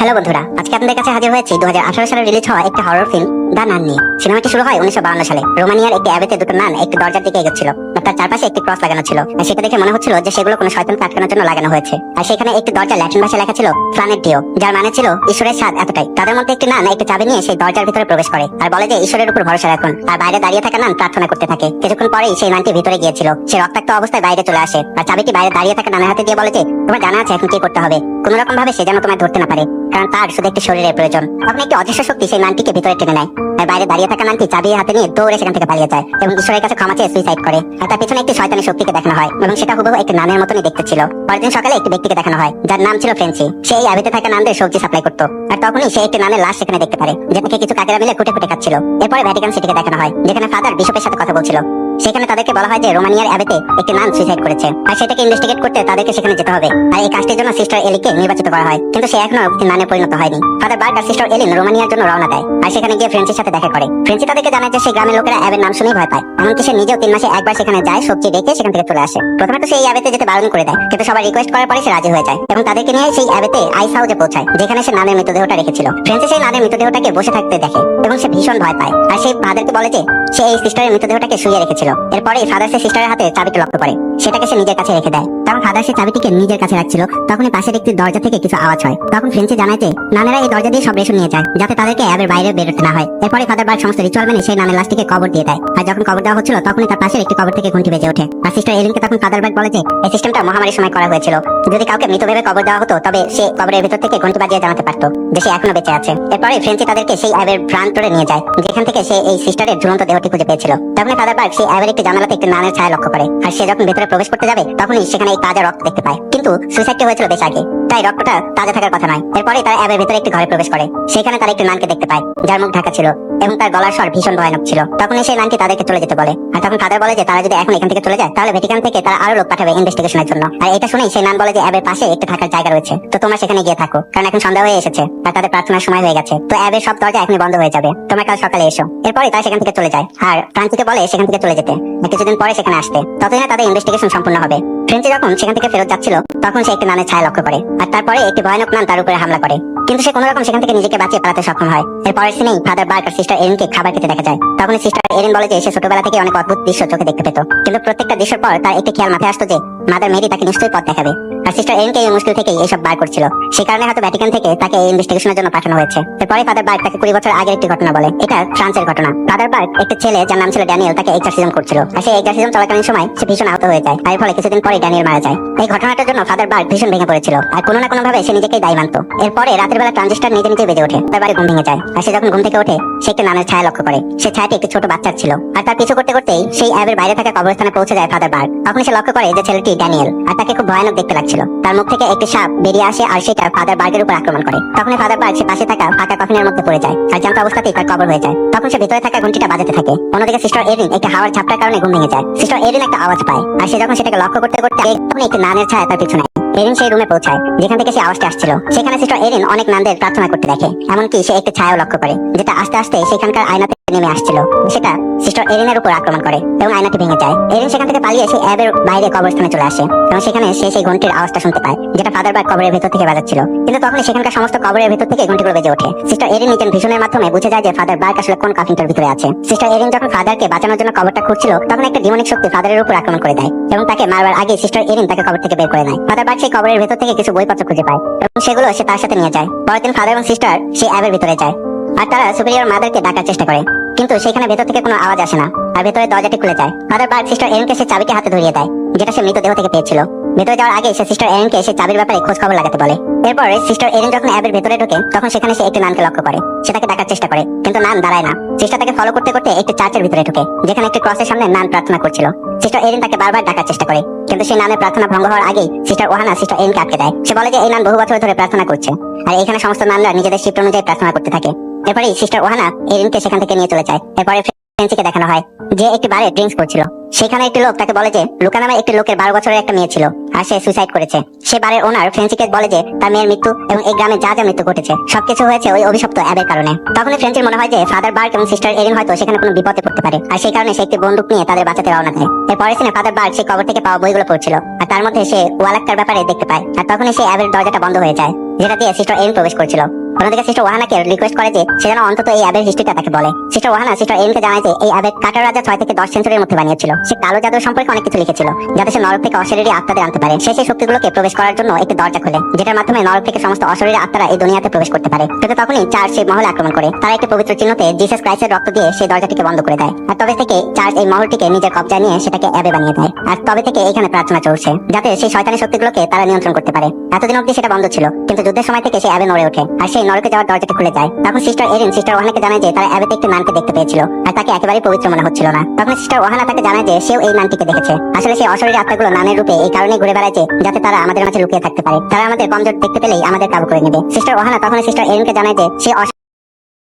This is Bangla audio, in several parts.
হ্যালো বন্ধুরা, আজকে আপনাদের কাছে হাজির হয়েছি দু হাজার আঠারো সালে রিলিজ হওয়া একটি হরর ফিল্ম দা নান নিয়ে সিনেমাটি শুরু হয় উনিশশো সালে। রোমানিয়ার একটি অ্যাবেতে দুটো নান একটি দরজার দিকে এগোচ্ছিল। তার চারপাশে একটি ক্রস লাগানো ছিল। সেটা দেখে মনে হচ্ছিল যে সেগুলো কোনো শয়তানকে আটকানোর জন্য লাগানো হয়েছে। আর সেখানে একটি দরজা ল্যাটিন ভাষায় লেখা ছিল প্ল্যানেট ডিও যার মানে ছিল, ঈশ্বরের স্বাদ এতটাই। তাদের মধ্যে একটি নান, একটি চাবি নিয়ে সেই দরজার ভিতরে প্রবেশ করে আর বলে যে, ঈশ্বরের উপর ভরসা রাখুন। আর বাইরে দাঁড়িয়ে থাকা নান প্রার্থনা করতে থাকে। কিছুক্ষণ পরেই সেই নানটি ভিতরে গিয়েছিল। সে রক্তাক্ত অবস্থায় বাইরে চলে আসে আর চাবিটি বাইরে দাঁড়িয়ে থাকা নানের হাতে দিয়ে বলে যে, তোমার জানা আছে এখন কি করতে হবে। কোন রকম ভাবে সে যেন তোমায় ধরতে না পারে, কারণ তার শুধু একটি শরীরের প্রয়োজন। তখন একটি অদৃশ্য শক্তি সেই নানটিকে ভিতরে টেনে নেয়। আর বাইরে দাঁড়িয়ে থাকা নানটি চাবি হাতে নিয়ে দৌড়ে সেখান থেকে পালিয়ে যায় এবং ঈশ্বরের কাছে ক্ষমা চেয়ে সুইসাইড করে। আর তার পিছনে একটি শয়তানের শক্তিকে দেখানো হয় এবং সেটা হুবহু একটি নানের মতনই দেখতে ছিল। পরের দিন সকালে একটি ব্যক্তিকে দেখানো হয়, যার নাম ছিল ফ্রেন্সি। সে আবিতে থাকা নানদের সবজি সাপ্লাই করতো। আর তখনই সে একটি নানের লাশ সেখানে দেখতে পারে, যেটাকে কিছু কাকেরা মিলে কুটে কুটে খাচ্ছিল। এরপরে ভ্যাটিকান সিটিকে দেখানো হয়, যেখানে ফাদার বিশপের সাথে কথা বলছিল। সেখানে তাদেরকে বলা হয় যে রোমানিয়ার অ্যাবেতে একটি নান সুইসাইড করেছে। আর সেটাকে ইনভেস্টিগেট করতে তাদেরকে সেখানে যেতে হবে। আর এই কাজটির জন্য সিস্টার এলিকে নির্বাচিত করা হয়। কিন্তু সে এখনও একটি নানে পরিণত হয়নি। ফাদার বার্গ আর সিস্টার এলিন রোমানিয়ার জন্য রওনা দেয়। আর সেখানে গিয়ে ফ্রেন্সির সাথে দেখা করে। ফ্রেন্সি তাদেরকে জানায় যে সেই গ্রামের লোকেরা অ্যাবের নাম শুনেই ভয় পায়। এমনকি সে নিজেও তিন মাসে একবার সেখানে যায়, সবজি রেখে সেখান থেকে চলে আসে। প্রথমে তো সেই অ্যাবেতে যেতে বারণ করে দেয়। কিন্তু সবাই রিকোয়েস্ট করার পরে সে রাজি হয়ে যায়। এবং তাদেরকে নিয়ে সেই অ্যাবেতে আইস হাউসে পৌঁছায়, যেখানে সে নানের মৃতদেহটা রেখেছিল। ফ্রেন্সি সেই নানের মৃতদেহটাকে বসে থাকতে দেখে। এবং সে ভীষণ ভয় পায়। আর সেই ফাদারকে বলে যে সে এই সিস্টারের মৃতদেহটাকে শুয়ে রেখেছিল। এরপরেই ফাদার সে সিস্টারের হাতে চাবিটা লক্ষ্য করে। সেটাকে সে নিজের কাছে রেখে দেয়। ফাদার সে চাবিটিকে নিজের কাছে রাখছিল। তখনই পাশের একটি দরজা থেকে কিছু আওয়াজ হয়। তখন ফ্রেন্সি জানায় যে, নানেরা এই দরজা দিয়ে সব রেশন নিয়ে যায়, যাতে তাদেরকে অ্যাবের বাইরে বেরোতে না হয়। এরপরে ফাদার বার সমস্ত রিচুয়াল মেনে সেই নানের লাশটিকে কবর দিয়ে দেয়। আর যখন কবর দেওয়া হচ্ছিল, তখনই তার পাশের একটি কবর থেকে ঘন্টি বেজে ওঠে। আর সিস্টার এলিনকে তখন ফাদার বার্গ বলে যে, এই সিস্টেমটা মহামারীর সময় করা হয়েছিল। যদি কাউকে মৃত ভেবে কবর দেওয়া হতো, তবে সে কবরের ভিতর থেকে ঘন্টি বাজিয়ে জানাতে পারতো, যে সে এখনও বেঁচে আছে। এরপরে ফ্রেন্সি তাদেরকে সেই অ্যাবের ভ্রান্তরে নিয়ে যায়, যেখান থেকে সে এই সিস্টারের ঝুলন্ত দেহটি খুঁজে পেয়েছিল। তখন ফাদার বার্গ সেই অ্যাবের একটি জানালাতে একটি নানের ছায়া লক্ষ্য করে। আর সে যখন ভেতরে প্রবেশ করতে যাবে, তখনই সেখানে এই তাজা রক্ত দেখতে পায়। কিন্তু সুইসাইডটি হয়েছিল বেশ আগে। তাই রক্তটা তাজা থাকার কথা নয়। এরপরে তারা অ্যাবের ভিতরে একটি ঘরে প্রবেশ করে। সেখানে তারা একটি নানকে দেখতে পায়, যার মুখ ঢাকা ছিল এবং তার গলার স্বর ভীষণ ভয়ানক ছিল। তখনই সেই নানটি তাদেরকে চলে যেতে বলে। আর তখন ফাদার বলে যে, তারা যদি এখন এখান থেকে চলে যায়, তাহলে ভেটিকান থেকে তারা আরও লোক পাঠাবে ইনভেস্টিগেশনের জন্য। আর এটা শুনেই সেই নান বলে যে, অ্যাবের পাশে একটি থাকার জায়গা রয়েছে। তো তোমরা সেখানে গিয়ে থাকো। কারণ এখন সন্ধ্যা হয়ে এসেছে আর তাদের প্রার্থনার সময় হয়ে গেছে। তো অ্যাবের সব দরজা এখন বন্ধ হয়ে যাবে। তোমরা কাল সকালে এসো। এরপরে তারা সেখান থেকে চলে যায়। আর ফ্রান্সিকে বলে সেখান থেকে চলে যেতে। কিছুদিন পরে সেখানে আসতে। ততদিনে তাদের ইনভেস্টিগেশন সম্পূর্ণ হবে। ফ্রেন্সি যখন সেখান থেকে ফেরত যাচ্ছিল, তখন সে একটি নানের ছায়া লক্ষ্য করে, আর তারপরে একটি ভয়ানক নান তার উপরে হামলা করে। কিন্তু সে কোনো রকম সেখান থেকে নিজেকে বাঁচিয়ে পালাতে সক্ষম হয়। এর পরের সিনেই ফাদার বার্ক আর সিস্টার এরিনকে খাবার খেতে দেখা যায়। তখন সিস্টার এরিন বলে যে, সে ছোটবেলা থেকে অনেক অদ্ভুত দৃশ্য চোখে দেখতে পেত। কিন্তু প্রত্যেকটা দৃশ্যের পর তার একটি খেয়াল মাথায় আসতো যে, মাদার মেরি তাকে নিশ্চয়ই পথ দেখাবে। আর সিস্টার এরিনকে এই মুশকিল থেকে এইসব বার করছিল। সে কারণে হয়তো ভ্যাটিকান থেকে তাকে এই ইনভেস্টিগেশনের জন্য পাঠানো হয়েছে। এরপরে ফাদার বার্ক তাকে কুড়ি বছর আগের একটি ঘটনা বলে। এটা ফ্রান্সের ঘটনা। ফাদার বার্ক একটি ছেলে যার নাম ছিল ড্যানিয়েল তাকে এক্সারসিজম করছিল। আর সেই এক্সারসিজম চলাকালীন সময় সে ভীষণ আহত হয়ে যায়। আর ফলে কিছুদিন পরে ড্যানিয়েল মারা যায়। এই ঘটনাটার জন্য ফাদার বার্ক ভীষণ ভেঙে পড়েছিল। আর কোনো না কোনো ভাবে সে নিজেকেই দায়ী মানত। এরপরে রাতের বেলা ট্রানজিস্টার নিজে নিজে বেজে ওঠে। তার বাড়ি ঘুম ভেঙে যায়। আর সে যখন ঘুম থেকে ওঠে, সে একটি নানের ছায়া লক্ষ্য করে। সে ছায়াটি একটি ছোট বাচ্চার ছিল। আর তার পিছু করতে করতেই সেই অ্যাবের বাইরে থাকা কবরস্থানে পৌঁছে যায় ফাদার বার্গ তখন সে লক্ষ্য করে যে ছেলেটি ড্যানিয়েল আর তাকে খুব ভয়ানক দেখতে লাগছিল। তার মুখ থেকে একটি সাপ বেরিয়ে আসে আর সেটা ফাদার বার্গের উপর আক্রমণ করে। তখন ফাদার বার্গ সে পাশে থাকা ফাঁকা কফিনের মধ্যে পড়ে যায় আর জানতে অবস্থাতেই তার কবর হয়ে যায়। তখন সে ভিতরে থাকা ঘন্টিটা বাজাতে থাকে। অন্যদিকে সিস্টার এরিন একটি হাওয়ার ঝাপটার কারণে ঘুম ভেঙে যায়। সিস্টার এরিন একটা আওয়াজ পায়। আর সে যখন সেটাকে লক্ষ্য করতে করতে তখন একটি নানের ছায়া তার পিছনে এরিন সেই রুমে পৌঁছায়, যেখান থেকে সে আওয়াজটা আসছিল। সেখানে সিস্টার এরিন অনেক নানদের প্রার্থনা করতে দেখে, এমনকি সে একটি ছায়াও লক্ষ্য করে, যেটা আস্তে আস্তে সেখানকার আয়নাতে নেমে আসছিল। সেটা সিস্টার এরিনের উপর আক্রমণ করে এবং আয়নাটি ভেঙে যায়। এরিন সেখান থেকে পালিয়ে সে অ্যাবের বাইরে কবরস্থানে চলে আসে এবং সেখানে সে সেই ঘন্টির আওয়াজটা শুনতে পায়, যেটা ফাদার বাগ কবরের ভেতর থেকে বাজাচ্ছিল। কিন্তু তখন সেখানকার সমস্ত কবরের ভেতর থেকে ঘন্টিগুলো বেজে ওঠে। সিস্টার এরিন নিজের ভীষণের মাধ্যমে বুঝে যায় যে ফাদার বার্গ আসলে কোন কাফিনটার ভিতরে আছে। সিস্টার এরিন যখন ফাদারকে বাঁচানোর জন্য কবরটা খুঁজছিল, তখন একটা ডিমনিক শক্তি ফাদারের উপর আক্রমণ করে দেয় এবং তাকে মারবার আগে সিস্টার এরিন তাকে কবর থেকে বের করে নেয়। ফাদার বার্গ সেই কবরের ভেতর থেকে কিছু বইপত্র খুঁজে পায় এবং সেগুলো সে তার সাথে নিয়ে যায়। পরের দিন ফাদার এবং সিস্টার সেই অ্যাবের ভিতরে যায়। আর তারা সুপিরিয়র মাদারকে ডাকার চেষ্টা করে। কিন্তু সেখানে ভেতর থেকে কোনো আওয়াজ আসে না। আর ভেতরে দরজাটি খুলে যায়। ফাদার বার্গ সিস্টার এরিনকে সে চাবিটি হাতে ধরিয়ে দেয়, যেটা সে মৃতদেহ থেকে পেয়েছিল। ভেতরে যাওয়ার আগে সে সিস্টার এরিনকে সে চাবির ব্যাপারে খোঁজ খবর লাগাতে বলে। এরপরে সিস্টার এরিন যখন অ্যাবের ভেতরে ঢোকে, তখন সেখানে সে একটি নানকে লক্ষ্য করে। সেটাকে ডাকার চেষ্টা করে, কিন্তু নান দাঁড়ায় না। সিস্টার তাকে ফলো করতে করতে একটি চার্চের ভিতরে ঢোকে, যেখানে একটি ক্রসের সামনে নান প্রার্থনা করছিল। সিস্টার এরিন তাকে বারবার ডাকার চেষ্টা করে, কিন্তু সেই নামের প্রার্থনা ভঙ্গ হওয়ার আগেই সিস্টার ওহানা সিস্টার এরিনকে আটকে দেয়। সে বলে যে, এই নান বহু বছর ধরে প্রার্থনা করছে। আর এখানে সমস্ত নানরা নিজেদের শিফট অনুযায়ী প্রার্থনা করতে থাকে। এরপরে সিস্টার ওহানা এরিনকে সেখান থেকে নিয়ে চলে যায়। এরপরে ফ্রেন্সিকে দেখানো হয়, যে একটি বারে ড্রিঙ্কস করছিল। সেখানে একটি লোক তাকে বলে যে, লুকা নামে একটি লোকের বারো বছরের একটা মেয়ে ছিল, আর সে সুইসাইড করেছে। সে বারের ওনার ফ্রেন্সিকে বলে যে, তার মেয়ের মৃত্যু এবং এই গ্রামে যা যা মৃত্যু ঘটেছে, সবকিছু হয়েছে ওই অভিশপ্ত অ্যাবের কারণে। তখনই ফ্রেন্সির মনে হয় যে, ফাদার বার্গ এবং সিস্টার এরিন হয়তো সেখানে কোনো বিপদে পড়তে পারে, আর সেই কারণে সে একটি বন্দুক নিয়ে তাদের বাঁচাতে রওনা দেয়। এর পরের সিনে ফাদার বার্গ সেই কবর থেকে পাওয়া বইগুলো পড়ছিল, আর তার মধ্যে সে ওয়ালাক্কার ব্যাপারে দেখতে পায়, আর তখনই সে অ্যাবের দরজাটা বন্ধ হয়ে যায়, যেটা দিয়ে সিস্টার এরিন প্রবেশ করেছিল। অন্যদিকে সিস্টার ওয়াহানাকে রিকোয়েস্ট করে যে সে যেন অন্তত এই অ্যাবের হিস্ট্রিটা তাকে বলে। সিস্টার ওয়াহানা সিস্টার এরিনকে জানায় যে এই অ্যাবের কাটার রাজা ছয় থেকে দশ সেঞ্চুরির মধ্যে বানিয়েছিল। সে কালো জাদুর সম্পর্কে অনেক কিছু লিখেছিল, যাতে সে নরক থেকে অশরীরী আত্মাদের আনতে পারে। সে সেই শক্তিগুলোকে প্রবেশ করার জন্য একটি দরজা খোলে, যেটার মাধ্যমে নরক থেকে সমস্ত অশরীরী আত্মারা এই দুনিয়াতে প্রবেশ করতে পারে। কিন্তু তখনই চার্চ সেই মহলে আক্রমণ করে। তারা একটি পবিত্র চিহ্নতে জিসাস ক্রাইস্টের রক্ত দিয়ে সেই দরজাটিকে বন্ধ করে দেয়। আর তবে থেকে চার্চ এই মহলটিকে নিজের কবজায় নিয়ে সেটাকে অ্যাবে বানিয়ে দেয়। আর তবে থেকে এখানে প্রার্থনা চলছে, যাতে সেই শয়তানি শক্তিগুলোকে তারা নিয়ন্ত্রণ করতে পারে। এতদিন অব্দি সেটা বন্ধ ছিল, কিন্তু যুদ্ধের সময় থেকে সে অ্যাবে নড়ে ওঠে। আর সেই নরকে যাওয়ার দরজাটি খুলে যায়। তখন সিস্টার এরিন, সিস্টার ওহানাকে জানায় যে তারা অ্যাবেতে একটি নানকে দেখতে পেয়েছিল, আর তাকে একেবারেই পবিত্র মনে হচ্ছিল না। তখন সিস্টার ওহানা তাকে জানায় যে সেও এই নানটিকে দেখেছে। আসলে সেই অশরীরী আত্মাগুলো নানের রূপে এই কারণেই ঘুরে বেড়ায় যাতে তারা আমাদের মাঝে লুকিয়ে থাকতে পারে। তারা আমাদের কমজোর দেখতে পেলেই আমাদের কাবু করে নেবে। সিস্টার ওহানা তখন সিস্টার এরিনকে জানায় যে সে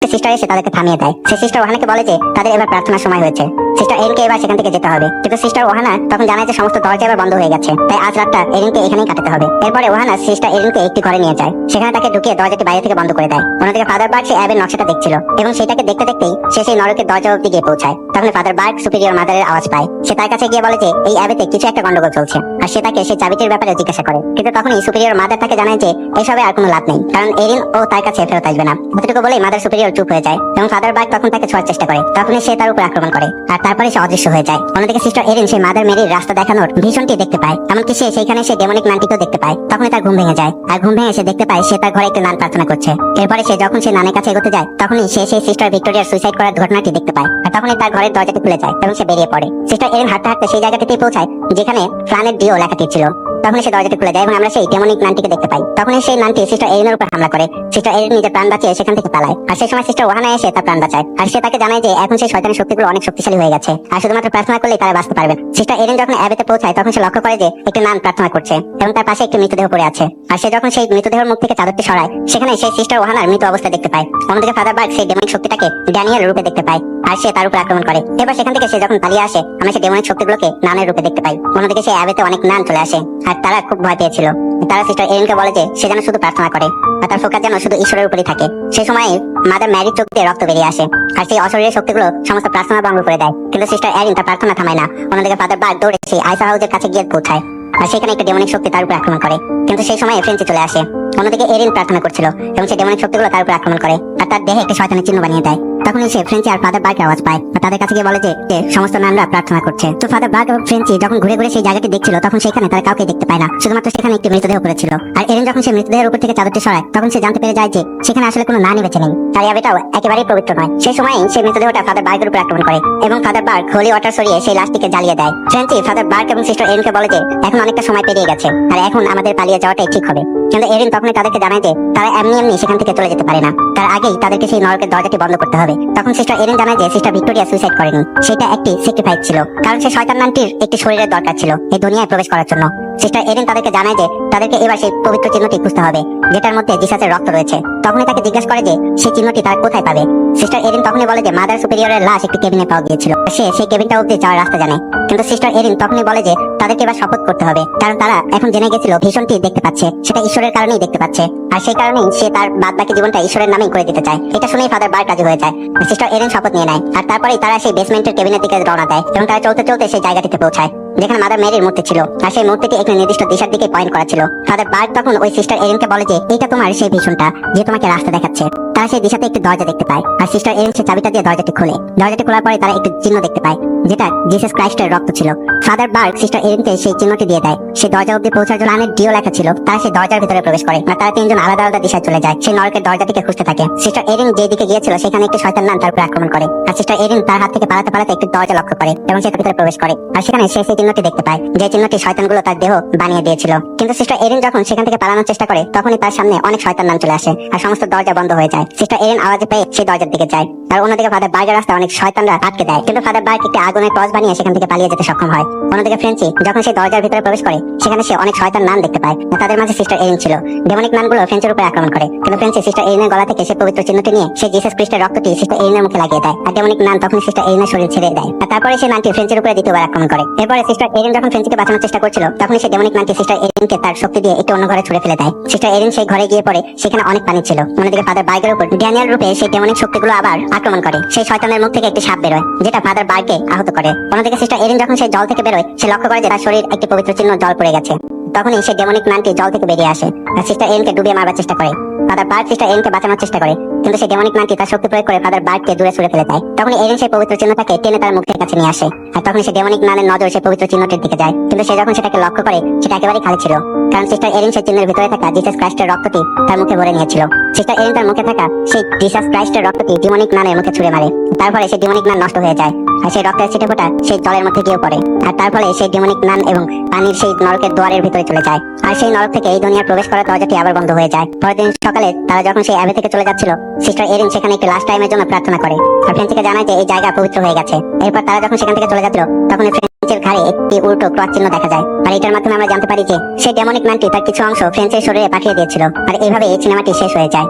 সিস্টার এসে তাদেরকে থামিয়ে দেয়। সে সিস্টার ওহানাকে বলে যে তাদের এবার প্রার্থনার সময় হয়েছে। সিস্টার এরিনকে এবার সেখান থেকে যেতে হবে। কিন্তু সিস্টার ওহানা তখন জানায় যে সমস্ত দরজা এবার বন্ধ হয়ে গেছে। তাই আজ রাতটা এরিনকে এখানেই কাটাতে হবে। এরপরে ওহানা সিস্টার এরিনকে একটি ঘরে নিয়ে যায়। সেখানে তাকে ঢুকিয়ে দরজাটি বাইরে থেকে বন্ধ করে দেয়। অন্যদিকে ফাদার বার্গ সে অ্যাবের নকশাটা দেখছিল এবং সেটাকে দেখতে দেখতেই সে সেই নরকের দরজা অব্দি গিয়ে পৌঁছায়। তখন ফাদার বার্গ সুপিরিয়র মাদারের আওয়াজ পায়। সে তার কাছে গিয়ে বলে যে, এই অ্যাবেতে কিছু একটা গন্ডগোল চলছে। আর সে তাকে সেই চাবিটির ব্যাপারে জিজ্ঞাসা করে। কিন্তু তখনই সুপিরিয়র মাদার তাকে জানায় যে, এসবে আর কোনো লাভ নেই। কারণ এরিন ও তার কাছে ফেরত আসবে না। অতটুকু বলেই মাদার সুপিরিয়র চুপ হয়ে যায় এবং ফাদার বার্গ তখন তাকে ছোঁয়ার চেষ্টা করে। তখনই সে তার উপর আক্রমণ করে। আর তারপরে সে অদৃশ্য হয়ে যায়। অন্যদিকে সিস্টার এরিন সেই মাদার মেরির রাস্তা দেখানোর ভীষণটি দেখতে পায়। এমনকি সে সেখানে সে ডেমনিক নানটিকেও দেখতে পায়। তখন তার ঘুম ভেঙে যায়। আর ঘুম ভেঙে সে দেখতে পায় সে তার ঘরে একটি নান প্রার্থনা করছে। এরপরে সে যখন সে নানের কাছে এগোতে যায়, তখনই সে সেই সিস্টার ভিক্টোরিয়ার সুইসাইড করার ঘটনাটি দেখতে পায়। আর তখনই তার ঘরের দরজাটি খুলে যায় এবং সে বেরিয়ে পড়ে। সিস্টার এরিন হাঁটতে হাঁটতে সেই জায়গাটিতেই পৌঁছায়, যেখানে ফ্রানের ডিও লেখাটি ছিল। তখনই সে দরজাটি খুলে যায় এবং আমরা সেই ডেমনিক নানটিকে দেখতে পাই। তখনই সেই নানটি সিস্টার এরিনের উপর হামলা করে। সিস্টার এরিন নিজের প্রাণ বাঁচিয়ে সেখান থেকে পালায়। আর সেই সময় সিস্টার ওহানা এসে তার প্রাণ বাঁচায়। আর সে তাকে জানায় যে এখন সেই শয়তানি শক্তিগুলো অনেক শক্তিশালী হয়ে গেছে। আর শুধুমাত্র প্রার্থনা করলেই তারা বাঁচতে পারবেন সিস্টার এরিন যখন অ্যাবেতে পৌঁছায়, তখন সে লক্ষ্য করে যে একটি নান প্রার্থনা করছে এবং তার পাশে একটি মৃতদেহ পড়ে আছে। আর সে যখন সেই মৃতদেহের মুখ থেকে চাদরটি সরায়, সেখানে সেই সিস্টার ওহানার মৃত অবস্থা দেখতে পায়। অন্যদিকে ফাদার বার্গ সেই ডেমনিক শক্তিটাকে ড্যানিয়েল রূপে দেখতে পায়। আর সে তার উপর আক্রমণ করে। এবার সেখান থেকে সে যখন পালিয়ে আসে, আমরা সেই ডেমনিক শক্তিগুলোকে নানের রূপে দেখতে পাই। অন্যদিকে সে অ্যাবেতে অনেক নান চলে আসে। আর তারা খুব ভয় পেয়েছিল। তারা সিস্টার এরিনকে বলে যে, সে যেন শুধু প্রার্থনা করে, আর তার ফোকাস যেন শুধু ঈশ্বরের উপরেই থাকে। সেই সময় মাদার ম্যারির চোখ দিয়ে রক্ত বেরিয়ে আসে, আর সেই অশরীরের শক্তিগুলো সমস্ত প্রার্থনা ভঙ্গ করে দেয়। কিন্তু সিস্টার এরিন তার প্রার্থনা থামায় না। অন্যদিকে ফাদার বার্গ দৌড়ে সেই আইসা হাউসের কাছে গিয়ে পৌঁছায়, আর সেখানে একটা ডেমনিক শক্তি তার উপর আক্রমণ করে। কিন্তু সেই সময় ফ্রেঞ্চি চলে আসে। অন্যদিকে এরিন প্রার্থনা করছিল এবং সেই ডেমনিক শক্তিগুলো তার উপর আক্রমণ করে আর তার দেহে একটা শয়তানের চিহ্ন বানিয়ে দেয়। তখনই সে ফ্রেঞ্চি আর ফাদার বার্গের আওয়াজ পায় আর তাদের কাছে গিয়ে বলে যে যে সমস্ত নানরা প্রার্থনা করছে। তো ফাদার বার্গ এবং ফ্রেঞ্চি যখন ঘুরে ঘুরে সেই জায়গাটি দেখছিল, তখন সেখানে তারা কাউকে দেখতে পায় না। শুধুমাত্র সেখানে একটি মৃতদেহ পড়েছিল। আর এরিন যখন সে মৃতদেহের উপর থেকে চাদরটি সরায়, তখন সে জানতে পেরে যায় যে, সেখানে আসলে কোনো নানি বেঁচে নেই। তার ইয়াবেটাও একেবারেই পবিত্র নয়। সেই সময় সেই মৃতদেহটা ফাদার বার্গের উপর আক্রমণ করে এবং ফাদার বার্গ হোলি ওয়াটার সরিয়ে সেই লাশটিকে জ্বালিয়ে দেয়। ফ্রেঞ্চি ফাদার বার্গ এবং সিস্টার এরিনকে বলে যে, এখন অনেকটা সময় পেরিয়ে গেছে, আর এখন আমাদের পালিয়ে যাওয়াটাই ঠিক হবে। কিন্তু এরিন তখনই তাদেরকে জানায় যে তারা এমনি এমনি সেখান থেকে চলে যেতে পারে না। তার আগেই তাদেরকে সেই নরকের দরজাটি বন্ধ করতে হবে। তখন সিস্টার এরিন জানায় যে সিস্টার ভিক্টোরিয়া সুইসাইড করেনি। সেটা একটি সেক্রিফাইস ছিল। কারণ সে শয়তান নানটির একটি শরীরের দরকার ছিল এই দুনিয়ায় প্রবেশ করার জন্য। সিস্টার এরিন তাদেরকে জানায় যে তাদেরকে এবার সেই পবিত্র চিহ্নটি খুঁজতে হবে, যেটার মধ্যে জিসাসের রক্ত রয়েছে। তখনই তাকে জিজ্ঞাসা করে যে সেই চিহ্নটি তারা কোথায় পাবে? সিস্টার এরিন তখনই বলে যে মাদার সুপিরিয়রের লাশ একটি কেবিনে পাওয়া গিয়েছিল। সে সেই কেবিনটা অব্দি যাওয়ার রাস্তা জানে। কিন্তু সিস্টার এরিন তখনই বলে যে তাদেরকে এবার শপথ করতে হবে, কারণ তারা এখন জেনে গেছিল ভীষণটি দেখতে পাচ্ছে, সেটা ঈশ্বরের কারণেই দেখতে পাচ্ছে। আর সেই কারণেই সে তার বাদ বাকি জীবনটা ঈশ্বরের নামেই করে দিতে চায়। এটা শুনেই ফাদার বার কাজে হয়ে যায়। সিস্টার এরিন শপথ নিয়ে নেয়, আর তারপরেই তারা সেই বেসমেন্টের কেবিনের দিকে রওনা দেয়, এবং তারা চলতে চলতে সেই জায়গাটিতে পৌঁছায়। যেখানে মাদার মেরির মূর্তি ছিল, আর সেই মূর্তিটি একটি নির্দিষ্ট দিশার দিকে পয়েন্ট করা ছিল। ফাদার বার্গ তখন ওই সিস্টার এরিনকে বলে যে এটা তোমার সেই ভীষণটা যে তোমাকে রাস্তা দেখাচ্ছে। তারা সেই দিশাতে একটি দরজা দেখতে পায়, আর সিস্টার এরিন সেই চাবিটা দিয়ে দরজাটি খুলে। দরজাটি খোলার পরে তারা একটি চিহ্ন দেখতে পায়। যেটা জিসাস ক্রাইস্টের রক্ত ছিল। ফাদার বার্গ সিস্টার এরিনকে সেই চিহ্নটি দিয়ে দেয়। সেই দরজা অব্দি পৌঁছার জন্য অনেক ডিও লেখা ছিল, তারা সেই দরজার ভিতরে প্রবেশ করে আর তারা তিনজন আলাদা আলাদা দিশায় চলে যায়। সেই নরকের দরজাটিকে খুঁজতে থাকে। সিস্টার এরিন যে দিকে গিয়েছিল, সেখানে একটি শয়তান নান তার উপর আক্রমণ করে। আর সিস্টার এরিন তার হাত থেকে পালাতে পালাতে একটি দরজা লক্ষ্য করে এবং সেটার ভিতরে প্রবেশ করে। আর সেখানে সে সেই চিহ্নটি দেখতে পায়, যে চিহ্নটি শয়তানগুলো তার দেহ বানিয়ে দিয়েছিল। কিন্তু সিস্টার এরিন যখন সেখান থেকে পালানোর চেষ্টা করে, তখনই তার সামনে অনেক শয়তান নাম চলে আসে আর সমস্ত দরজা বন্ধ হয়ে যায়। সিস্টার এরিন আওয়াজে পেয়ে সেই দরজার দিকে যায়। আর অন্যদিকে ফাদার বার্গের রাস্তা অনেক শয়তানরা আটকে দেয়। কিন্তু ফাদার বার্গ একটি আগুনের টস বানিয়ে সেখান থেকে পালিয়ে যেতে সক্ষম হয়। অন্যদিকে ফ্রেন্সি যখন সেই দরজার ভিতরে প্রবেশ করে, সেখানে সে অনেক শয়তান নান দেখতে পায়। তাদের মাঝে সিস্টার এরিন ছিল। ডেমনিক নানগুলো ফ্রেন্সের উপরে আক্রমণ করে। কিন্তু ফ্রেন্সি সিস্টার এরিনের গলা থেকে সে পবিত্র চিহ্নটি নিয়ে সে জিসাস খ্রিস্টের রক্তটি সিস্টার এরিনের মুখে লাগিয়ে দেয়। আর ডেমনিক নান তখন সিস্টার এরিনের শরীর ছেড়ে দেয়। আর তারপরে সে নানটি ফ্রেন্সের উপরে দ্বিতীয়বার আক্রমণ করে। এরপরে সিস্টার এরিন যখন ফ্রেন্সিকে বাঁচানোর চেষ্টা করছিল তখন সে ডেমনিক নানটি সিস্টার এরিনকে তার শক্তি দিয়ে একটু অন্য ঘরে ছুড়ে ফেলে দেয়। সিস্টার এরিন সেই ঘরে গিয়ে পড়ে, সেখানে অনেক পানি ছিল। অন্যদিকে ফাদার বাইকের উপর ড্যানিয়াল রূপে সেই ডেমনিক শক্তিগুলো আবার আক্রমণ করে। সেই শয়তানের মুখ থেকে একটি সাপ বেরোয়, যেটা ফাদার বাইকে আহত করে। অন্যদিকে সিস্টার এরিন যখন সেই জল থেকে বেরোয়, সে লক্ষ্য করে যে তার শরীর একটি পবিত্র চিহ্ন জল পড়ে গেছে। তখনই সে ডেমনিক নানটি জল থেকে বেরিয়ে আসে আর সিস্টার এরিনকে ডুবিয়ে মারবার চেষ্টা করে। ফাদার বার্ক সিস্টার এরিনকে বাঁচানোর চেষ্টা করে, কিন্তু সেই ডেমনিক নানটি তার শক্তি প্রয়োগ করে ফাদার বার্ককে দূরে সরে ফেলে দেয়। তখন এরিন সেই পবিত্র চিহ্নটাকে টেনে তার মুখের কাছে নিয়ে আসে আর তখন সে ডেমনিক নানের নজর সেই পবিত্র চিহ্নটির দিকে যায়। কিন্তু সে যখন সেটাকে লক্ষ্য করে, সেটা একেবারেই খালি ছিল। কারণ সিস্টার এরিন সেই চিহ্নের ভিতরে থাকা জিসাস ক্রাইস্টের রক্তটি তার মুখে ভরে নিয়েছিল। সিস্টার এরিন তার মুখে থাকা সেই জিসাস ক্রাইস্টের রক্তটি ডিমনিক নানের মুখে ছুড়ে মারে। তারপরে সেই ডিমনিক নান নষ্ট হয়ে যায়। আর সেই রক্তের ছিটে ফোটা সেই জলের মধ্যে গিয়ে পড়ে। আর তার ফলে সেই ডিমনিক নান এবং পানির সেই নরকের দুয়ারের ভিতরে চলে যায়। আর সেই নরক থেকে এই দুনিয়ার প্রবেশ করার দরজাটি আবার বন্ধ হয়ে যায়। পরের দিন সকালে তারা যখন সেই অ্যাবে থেকে চলে যাচ্ছিল, সিস্টার এরিন সেখানে একটি লাস্ট টাইমের জন্য প্রার্থনা করে। আর ফ্রেন্সিকে জানায় যে এই জায়গা পবিত্র হয়ে গেছে। এরপর তারা যখন সেখান থেকে চলে যাচ্ছিল, তখন ফ্রেন্সের ঘাড়ে একটি উল্টো ক্রস চিহ্ন দেখা যায়। আর এটার মাধ্যমে আমরা জানতে পারি যে সেই ডেমনিক ম্যানটি তার কিছু অংশ ফ্রেন্সের শরীরে পাঠিয়ে দিয়েছিল। আর এইভাবে এই সিনেমাটি শেষ হয়ে যায়।